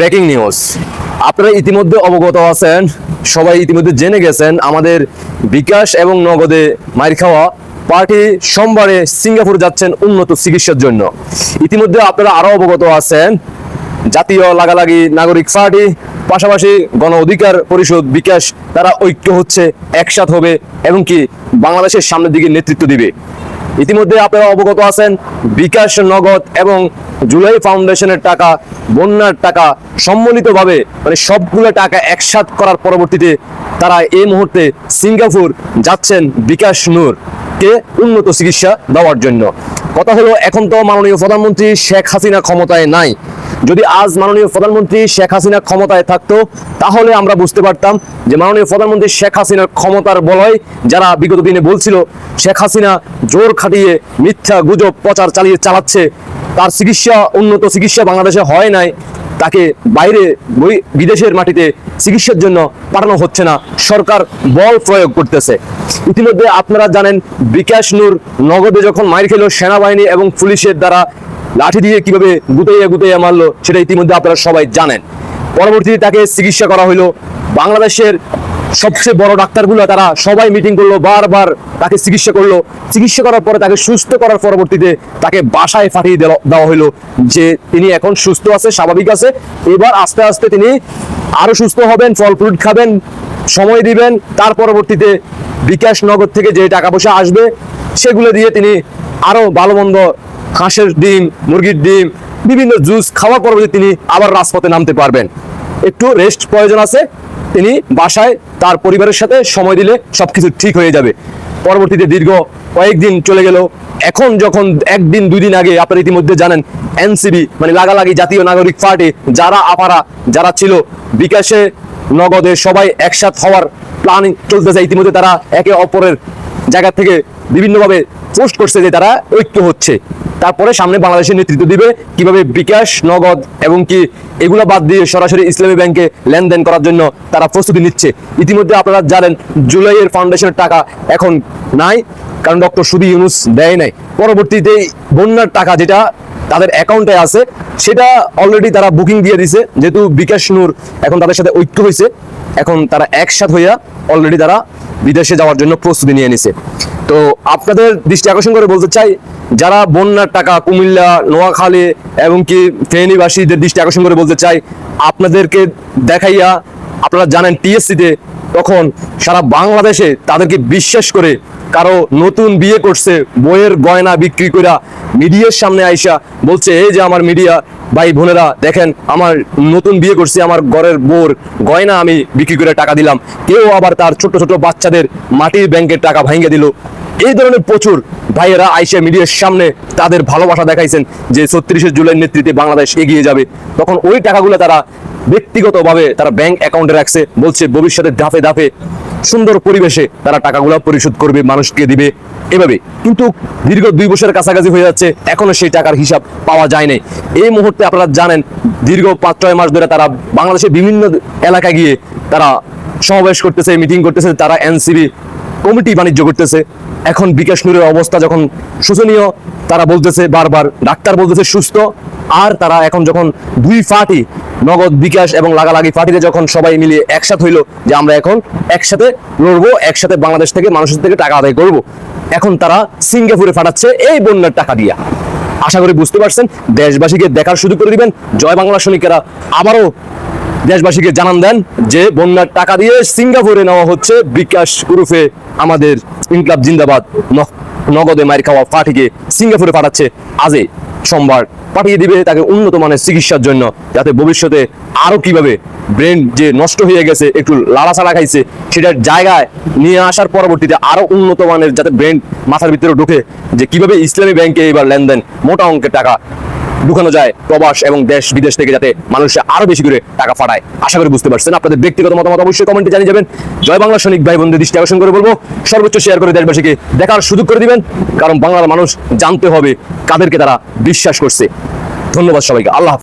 Breaking news. আপনারা ইতিমধ্যে অবগত আছেন, সবাই ইতিমধ্যে জেনে গেছেন আমাদের বিকাশ এবং নগদে মাইর খাওয়া পার্টি সোমবারে সিঙ্গাপুর যাচ্ছেন উন্নত চিকিৎসার জন্য। ইতিমধ্যে আপনারা আরও অবগত আছেন, জাতীয় লাগালাগি নাগরিক পার্টি, পাশাপাশি গণ অধিকার পরিষদ বিকাশ, তারা ঐক্য হচ্ছে, একসাথ হবে এবং কি বাংলাদেশের সামনের দিকে নেতৃত্ব দিবে। ইতিমধ্যে আপনারা অবগত আছেন, বিকাশ নগদ এবং জুলাই ফাউন্ডেশনের টাকা, বন্যার টাকা সম্মিলিতভাবে মানে সবগুলো টাকা একসাথ করার পরবর্তীতে তারা এই মুহূর্তে সিঙ্গাপুর যাচ্ছেন বিকাশ নূর কে উন্নত চিকিৎসা দেওয়ার জন্য। কথা হলো, এখন তো মাননীয় প্রধানমন্ত্রী শেখ হাসিনা ক্ষমতায় নাই। যদি আজ মাননীয় প্রধানমন্ত্রী শেখ হাসিনা ক্ষমতায় থাকতো, তাহলে আমরা বুঝতে পারতাম যে মাননীয় প্রধানমন্ত্রী শেখ হাসিনার ক্ষমতার বলয় যারা বিগত দিনে বলছিল, শেখ হাসিনা জোর খাটিয়ে মিথ্যা গুজব প্রচার চালিয়ে চালাচ্ছে, তার চিকিৎসা, উন্নত চিকিৎসা বাংলাদেশে হয় নাই, তাকে বাইরে বিদেশের মাটিতে চিকিৎসার জন্য পাঠানো হচ্ছে না, সরকার বল প্রয়োগ করতেছে। ইতিমধ্যে আপনারা জানেন, বিকাশ নূর নগদে যখন মাইর খেল সেনাবাহিনী এবং পুলিশের দ্বারা লাঠি দিয়ে কীভাবে গুতাইয়া গুতাইয়া মারলো, সেটা ইতিমধ্যে আপনারা সবাই জানেন। পরবর্তীতে তাকে চিকিৎসা করা হলো বাংলাদেশের সবচেয়ে বড় ডাক্তারগুলো তারা সবাই মিটিং করল, বারবার তাকে চিকিৎসা করল। চিকিৎসা করার পরে তাকে সুস্থ করার পরবর্তীতে তাকে বাসায় দেওয়া- দেওয়া হলো যে তিনি এখন সুস্থ আছে, স্বাভাবিক আছে। এবার আস্তে আস্তে তিনি আরও সুস্থ হবেন, ফল ফ্রুট খাবেন, সময় দিবেন। তার পরবর্তীতে বিকাশ নগর থেকে যে টাকা পয়সা আসবে, সেগুলো দিয়ে তিনি আরও ভালো মন্দ হাঁসের ডিম, মুরগির ডিম, বিভিন্ন জুস খাওয়ার পরবর্তী তিনি আবার রাজপথে নামতে পারবেন। একটু রেস্ট প্রয়োজন আছে, তিনি বাসায় তার পরিবারের সাথে সময় দিলে সবকিছু ঠিক হয়ে যাবে। পরবর্তীতে দীর্ঘ কয়েকদিন চলে গেল। এখন যখন একদিন দুই দিন আগে আপনারা ইতিমধ্যে জানেন, এনসিবি মানে লাগালাগি জাতীয় নাগরিক পার্টি, যারা আপারা, যারা ছিল, বিকাশে, নগদে সবাই একসাথ হওয়ার প্ল্যানিং চলতেছে। ইতিমধ্যে তারা একে অপরের জায়গা থেকে বিভিন্নভাবে পোস্ট করছে যে তারা ঐক্য হচ্ছে। তারপরে সামনে বাংলাদেশের নেতৃত্ব দিবে কীভাবে বিকাশ, নগদ এবং কি এগুলো বাদ দিয়ে সরাসরি ইসলামী ব্যাংকে লেনদেন করার জন্য তারা প্রস্তুতি নিচ্ছে। ইতিমধ্যে আপনারা জানেন, জুলাইয়ের ফাউন্ডেশনের টাকা এখন নাই, কারণ ডক্টর সুদি ইউনুস দেয় নাই। পরবর্তীতে বন্যার টাকা যেটা তাদের অ্যাকাউন্টে আছে, সেটা অলরেডি তারা বুকিং দিয়ে দিছে, যেহেতু বিকাশ নূর এখন তাদের সাথে ঐক্য হয়েছে। এখন তারা একসাথ হইয়া অলরেডি তারা বিদেশে যাওয়ার জন্য প্রস্তুতি নিয়ে নিছে। তো আপনাদের দৃষ্টি আকর্ষণ করে বলতে চাই, যারা বন্যার টাকা, কুমিল্লা, নোয়াখালী এবং কি ফেনীবাসীদের দৃষ্টি আকর্ষণ করে বলতে চাই, আপনাদেরকে দেখাইয়া আপনারা জানেন টিএসসিতে তখন সারা বাংলাদেশে তাদেরকে বিশ্বাস করে কারও নতুন বিয়ে করছে, বইয়ের গয়না বিক্রি করা মিডিয়ার সামনে আইসা বলছে, এই যে আমার মিডিয়া, ভাই বোনেরা, দেখেন আমার নতুন বিয়ে করছি, আমার ঘরের বোর গয়না আমি বিক্রি করে টাকা দিলাম। কেউ আবার তার ছোট ছোট বাচ্চাদের মাটির ব্যাংকের টাকা ভাঙে দিল। এই ধরনের প্রচুর ভাইয়েরা আইসা মিডিয়ার সামনে তাদের ভালোবাসা দেখাইছেন যে ছত্রিশে জুলাই নেতৃত্বে বাংলাদেশ এগিয়ে যাবে। তখন ওই টাকাগুলো তারা ব্যক্তিগতভাবে তারা ব্যাংক অ্যাকাউন্টে রাখছে, বলছে ভবিষ্যতে ধাপে ধাপে সুন্দর পরিবেশে তারা টাকাগুলো পরিশোধ করবে, মানুষকে দিবে এভাবে। কিন্তু দীর্ঘ দুই বছরের কাছাকাছি হয়ে যাচ্ছে, এখনও সেই টাকার হিসাব পাওয়া যায় নাই। এই মুহূর্তে আপনারা জানেন, দীর্ঘ পাঁচ, ছয় মাস ধরে তারা বাংলাদেশের বিভিন্ন এলাকায় গিয়ে তারা সমাবেশ করতেছে মিটিং করতেছে, তারা এনসিবি কমিটি বাণিজ্য করতেছে। এখন বিকাশ নূরের অবস্থা যখন শোচনীয়, তারা বলতেছে বারবার, ডাক্তার বলতেছে সুস্থ আর তারা এখন যখন দুই পার্টি নগদ বিকাশ এবং লাগালাগি পার্টিতে যখন সবাই মিলিয়ে একসাথে হইল যে আমরা এখন একসাথে লড়বো, একসাথে বাংলাদেশ থেকে মানুষের থেকে টাকা আদায় করব, এখন তারা সিঙ্গাপুরে পাঠাচ্ছে এই বন্যার টাকা দিয়া। আশা করি বুঝতে পারছেন, দেশবাসীকে দেখার সুযোগ করে দিবেন। জয় বাংলা সৈনিকেরা, আবারও দেশবাসীকে জানান দেন যে বন্যার টাকা দিয়ে সিঙ্গাপুরে নেওয়া হচ্ছে বিকাশ গ্রুপে আমাদের ইনকলাব জিন্দাবাদ নগদে মায়ের খাওয়া পার্টিকে সিঙ্গাপুরে পাঠাচ্ছে আজই। সোমবার পাঠিয়ে দিবে তাকে উন্নত মানের চিকিৎসার জন্য, যাতে ভবিষ্যতে আরও কীভাবে ব্রেন যে নষ্ট হয়ে গেছে, একটু লাড়াছাড়া খাইছে, সেটার জায়গায় নিয়ে আসার পরবর্তীতে আরও উন্নত মানের যাতে ব্রেন মাথার ভিতরে ঢুকে, যে কীভাবে ইসলামী ব্যাংকে এবার লেনদেন মোটা অঙ্কের টাকা ঢুকানো যায় প্রবাস এবং দেশ বিদেশ থেকে যাতে মানুষ আরও বেশি করে টাকা পাঠায় আশা করি বুঝতে পারছেন। আপনাদের ব্যক্তিগত মতামত অবশ্যই কমেন্টে জানিয়ে যাবেন। জয় বাংলা সৈনিক ভাই বন্ধু দৃষ্টি আকর্ষণ করে বলব, সর্বোচ্চ শেয়ার করে দেশবাসীকে দেখার সুযোগ করে দিবেন, কারণ বাংলার মানুষ জানতে হবে কাদেরকে তারা বিশ্বাস করছে। ধন্যবাদ সবাইকে। আল্লাহ।